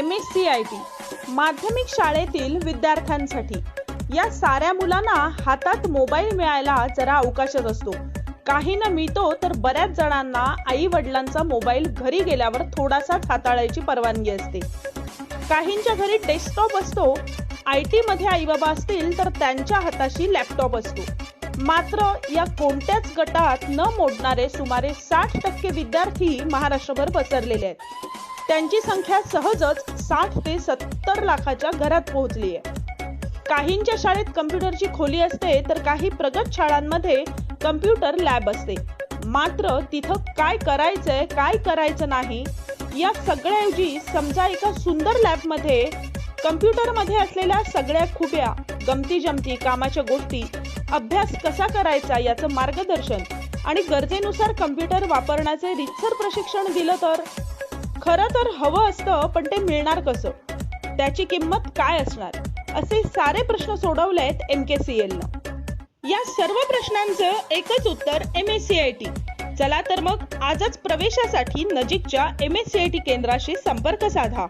M S C I T माध्यमिक शाळेतील विद्यार्थ्यांसाठी. या साऱ्या मुलांना हातात मोबाईल मिळायला जरा अवकाशच असतो. काही न मिळतो तर बऱ्याच जणांना आई वडिलांचा मोबाईल घरी गेल्यावर थोडासाच हाताळायची परवानगी असते. काहींच्या घरी डेस्कटॉप असतो आय टी मध्ये आई बाबा असतील तर त्यांच्या हाताशी लॅपटॉप असतो. मात्र या कोणत्याच गटात न मोडणारे सुमारे साठ टक्के विद्यार्थी महाराष्ट्रभर पसरलेले आहेत. त्यांची संख्या सहजच साठ ते सत्तर लाखाच्या घरात पोहोचली आहे. काहींच्या शाळेत कम्प्युटरची खोली असते तर काही प्रगत शाळांमध्ये कम्प्युटर लॅब असते. मात्र तिथं काय करायचंय काय करायचं नाही या सगळ्याऐवजी समजा एका सुंदर लॅबमध्ये कम्प्युटरमध्ये असलेल्या सगळ्या खुब्या गमती जमती कामाच्या गोष्टी अभ्यास कसा करायचा याचं मार्गदर्शन आणि गरजेनुसार कम्प्युटर वापरण्याचे रितसर प्रशिक्षण दिलं तर? खरं तर हवं असतं पण ते मिळणार कसं? त्याची किंमत काय असणार? असे सारे प्रश्न सोडवलेत एम के सी एलनं या सर्व प्रश्नांचं एकच उत्तर M S C I T चला तर मग आजच प्रवेशासाठी नजीकच्या M S C I T केंद्राशी संपर्क साधा.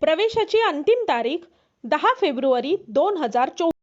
प्रवेशाची अंतिम तारीख दहा फेब्रुवारी दोन हजार चोवीस.